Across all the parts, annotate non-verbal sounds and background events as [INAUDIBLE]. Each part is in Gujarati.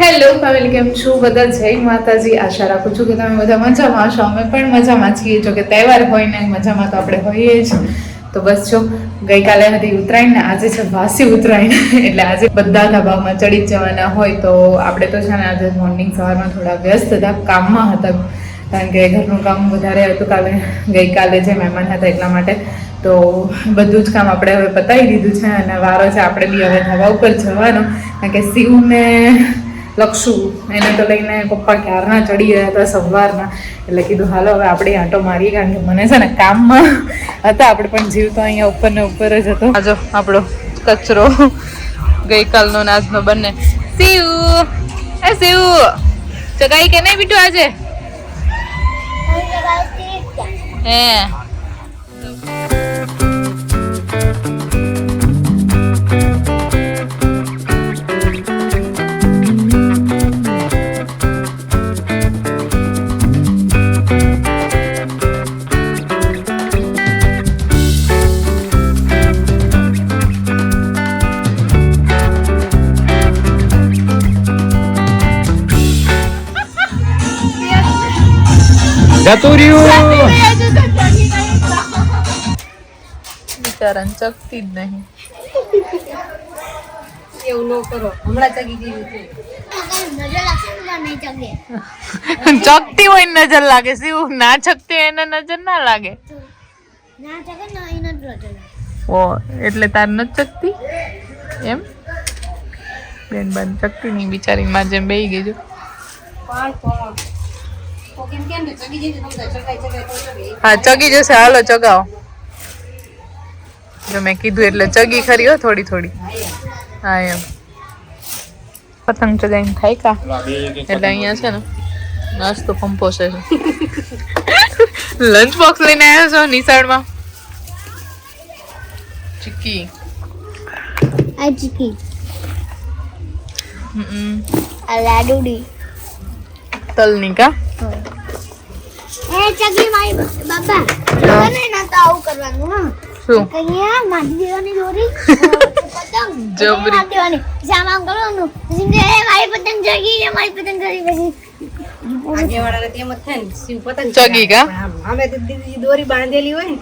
હેલો ફેમિલી કેમ છું? બધા જય માતાજી. આશા રાખું છું કે તમે બધા મજામાં છો અમે પણ મજામાં છીએ. જો કે તહેવાર હોય ને મજામાં તો આપણે હોઈએ જ. તો બસ જો, ગઈકાલે હતી ઉત્તરાયણ ને આજે છે વાસી ઉત્તરાયણ. એટલે આજે બધા ધાબામાં ચડી જવાના હોય તો આપણે તો છે ને આજે મોર્નિંગ સવારમાં થોડા વ્યસ્ત હતા, કામમાં હતા. કારણ કે ઘરનું કામ વધારે હતું કાલે, ગઈકાલે જે મહેમાન હતા એટલા માટે. તો બધું જ કામ આપણે હવે પતાવી દીધું છે અને વારો છે, આપણે બી હવે ધાબા ઉપર જવાનો. કારણ કે શિવને લક્ષું એને તો લઈને પપ્પા ક્યારના ચડી ગયા હતા સવારના. એટલે કીધું હાલો હવે આપણે આંટો મારીએ. કારણ કે મને છે ને કામમાં હતા. આપણે પણ જીવ તો અહીંયા ઉપર ને ઉપર જ હતો. આજો આપણો કચરો. ગઈકાલનો ને આજનો બંને. સીવું એ શિવ ચગાઈ કે નહીં બીટું આજે? હે. જતું રહ્યું બિચારાને ચકતી જ નહીં. એવું ન કરો. હમણાં ચગી ગયું છે. ચકતી હોય ને નજર લાગે. શિવ ના ચકતી હોય એને નજર ના લાગે. ઓ એટલે તાર નથી ચકતી? એમ? બેન બાન ચકતી નહીં બિચારી માં જેમ બેહી ગઈ જો. હા ચગી જશે. હાલો ચગાવો. જો મેં કીધું એટલે ચગી ખરી હો થોડી થોડી. હા એમ. પતંગ ચગાઈને થાય કા એટલે અહીંયા છે ને નાસ્તો પંપો છે. લંચ બોક્સ લઈને આવ્યો છો નિશાળમાં? ચીકી આ ચીકી હમ. આ લાડુડી. તલની કા? એ ચકી મારી બાબા ના તો આવું કરવાનું હા. શું? કઅહીંયા મારી દેવાની દોરી. પતંગ [LAUGHS] જબરી. મારી દેવાની સામાન કરવાનું. મારી પતંગ જગી છે મારી પતંગ જગી પછી આગેવાળાને તેમ જ થાય ને શિવ પતંગ ચગી કા? અમે તો દીદી દોરી બાંધેલી હોય ને.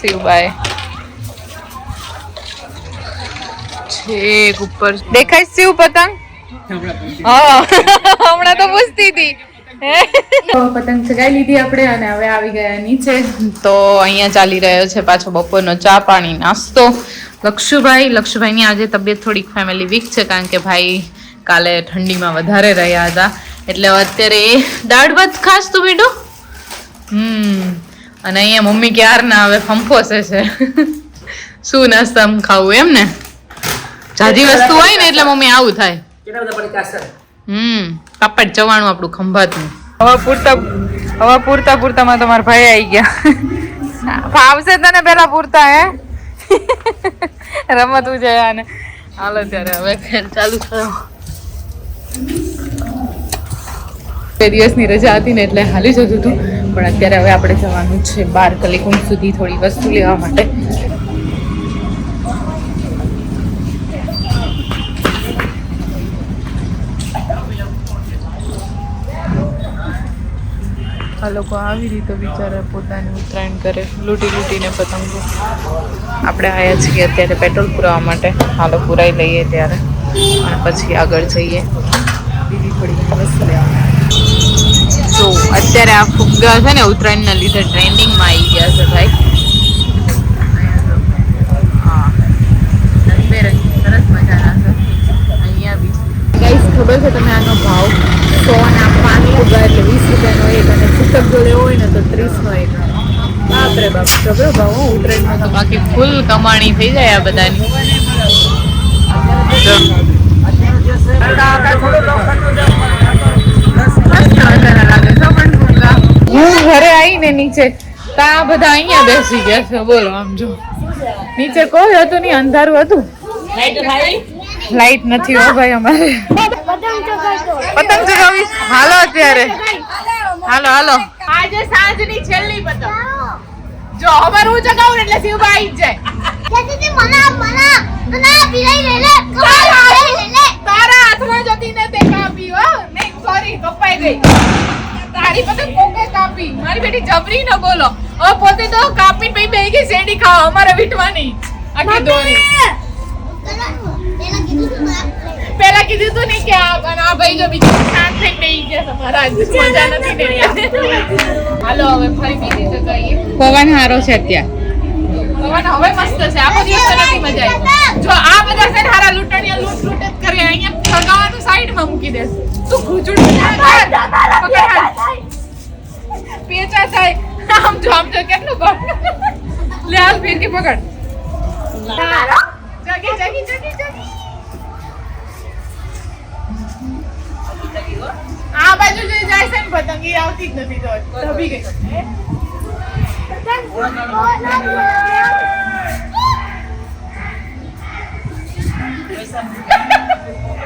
શિવબાએ. છેક ઉપર. દેખાય શિવ પતંગ? [LAUGHS] હમણાં તો પૂછતી હતી. પતંગ ચગાવી લીધી આપણે અને હવે આવી ગયા નીચે. તો અહીંયા ચાલી રહ્યો છે પાછો બપોરનો ચા પાણી નાસ્તો. લક્ષુભાઈ લક્ષુભાઈની આજે તબિયત થોડીક ફેમિલી વીક છે કારણ કે ભાઈ કાલે ઠંડીમાં વધારે રહ્યા હતા. એટલે અત્યારે એ દાળ ભાત ખાસ તું બેટું? હમ. અને અહીંયા મમ્મી ક્યારના હવે ફંફોસે છે. શું નાસ્તામાં ખાવું એમ ને? જાજી વસ્તુ હોય ને એટલે મમ્મી આવું થાય. હમ પાપડ ચવાણું આપણું ખંભાતનું. હવે પૂરતા હવે પૂરતા પૂરતામાં તમારા ભાઈ આવી ગયા. ફાવશે તને પેલા પૂરતા હે? રમતું છે આને હાલો ત્યારે હવે ખેલ ચાલુ થયો. બે દિવસની રજા હતી ને એટલે હાલી જતું હતું. પણ અત્યારે હવે આપણે જવાનું છે બાર કલીકુંડ સુધી થોડી વસ્તુ લેવા માટે. આ લોકો આવી રીતે બિચારા પોતાની ઉત્તરાયણ કરે. લૂંટી લૂંટીને પતંગો. આપણે આવ્યા છીએ અત્યારે પેટ્રોલ પુરાવા માટે. હાલો પુરાઈ લઈએ ત્યારે. અને પછી આગળ જઈએ. બીજી થોડી વસ્તુ લેવા જો, અત્યારે આ ફુગ્ગા છે ને ઉત્તરાયણના લીધે ટ્રેન્ડિંગમાં આવી ગયા છે ભાઈ. હા. રંગબેરંગી, સરસ મજાના છે. અહીંયા બી. ગાઈસ ખબર છે તમે આનો ભાવ? સો ના પાંચ ફુગ્ગા એટલે વીસ રૂપિયાનો એક અને જો લેવો હોય ને તો ત્રીસનો એક. બાપરે બાપ. જબરો ભાવ હો ઉત્તરાયણમાં તો બાકી ફૂલ કમાણી થઈ જાય આ બધાની. હું ઘરે આવીને નીચે તા આ બધા અહીંયા બેસી ગયા છે. બોલો આમ જો. નીચે કોઈ હતું નહીં અંધારું હતું. લાઈટ નથી હો ભાઈ અમારે. પતંગ ચગાવી? હાલો અત્યારે. હાલો હાલો. આજે સાંજની છેલ્લી પતંગ. જો અમાર હું જગાવું એટલે શિવભાઈ આવી જાય. જતી મના મના તો ના પીરાઈ લે લે તારા હાથમાં જતી ને તે કાપી હો. નહીં સોરી કપાઈ ગઈ તારી પતંગ કોકે કાપી? મારી બેટી જબરી ન બોલો. હવે પોતે તો કાપી પઈ બેહી ગઈ શેડી ખાવા અમારે વીટવાની. આખી દોરી. પેલા કીધું તું પેલા કીધું તું ને કે આ અને આ ભાઈ જો બીજું શાંત થઈ બેહી ગયા તમારા મજા નથી ને હાલો હવે ફરી બીજી જગ્યાએ પવન હારો છે અત્યારે. પવન હવે મસ્ત છે આખો દિવસ નથી મજા આવી. જો આ બધા છે હારા લૂંટણીયા લૂંટ લૂંટ જ કરે અહીંયા ફગાવાનું સાઈડમાં મૂકી દેસ તું ઘૂંચુડ. પેચા થાય. આમ જો આમ જો કેટલું બળ લે હાલ ફિરકી પકડ. જગી જગી જગી જગી. પતંગ આવતી જ નથી તો દબી ગઈ.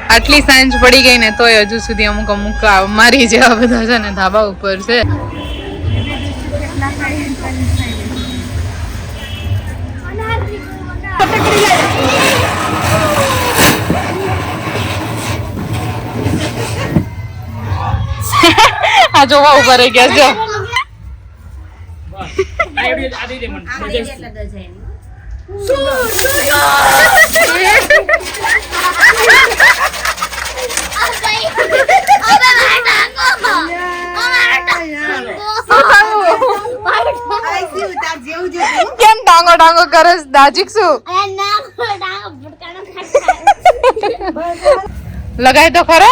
આટલી સાંજ પડી ગઈ ને તોય હજુ સુધી અમુક અમુક મારી જેવા બધા છે ને ધાબા ઉપર છે. [LAUGHS] આ જોવા ઊભા રહી ગયા જો કેમ ડાંગો ડાંગો કરે? દાજીક શું? લગાય તો ખરો?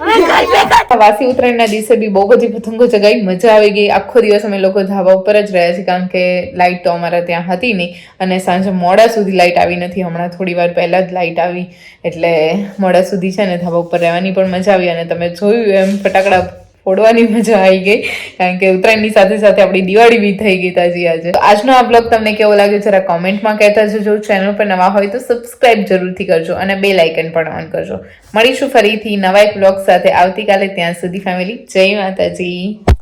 વાસી ઉત્તરાયણના દિવસે બી બહુ બધી પતંગો ચગાવી, મજા આવી ગઈ. આખો દિવસ અમે લોકો ધાબા ઉપર જ રહ્યા છીએ, કારણ કે લાઇટ તો અમારા ત્યાં હતી નહીં. અને સાંજે મોડા સુધી લાઇટ આવી નથી. હમણાં થોડી વાર પહેલાં જ લાઇટ આવી. એટલે મોડા સુધી છે ને ધાબા ઉપર રહેવાની પણ મજા આવી. અને તમે જોયું એમ ફટાકડા ફોડવાની મજા આવી ગઈ, કારણ કે ઉત્તરાયણની સાથે સાથે આપણી દિવાળી બી થઈ ગઈ તાજી આજે. આજનો આ બ્લોગ તમને કેવો લાગ્યો જરા કોમેન્ટમાં કહેતા જજો. ચેનલ પર નવા હોય તો સબસ્ક્રાઇબ જરૂરથી કરજો અને બે લાઇકન પણ ઓન કરજો. મળીશું ફરીથી નવા એક બ્લોગ સાથે. આવતીકાલે ત્યાં સુધી ફેમિલી જય માતાજી.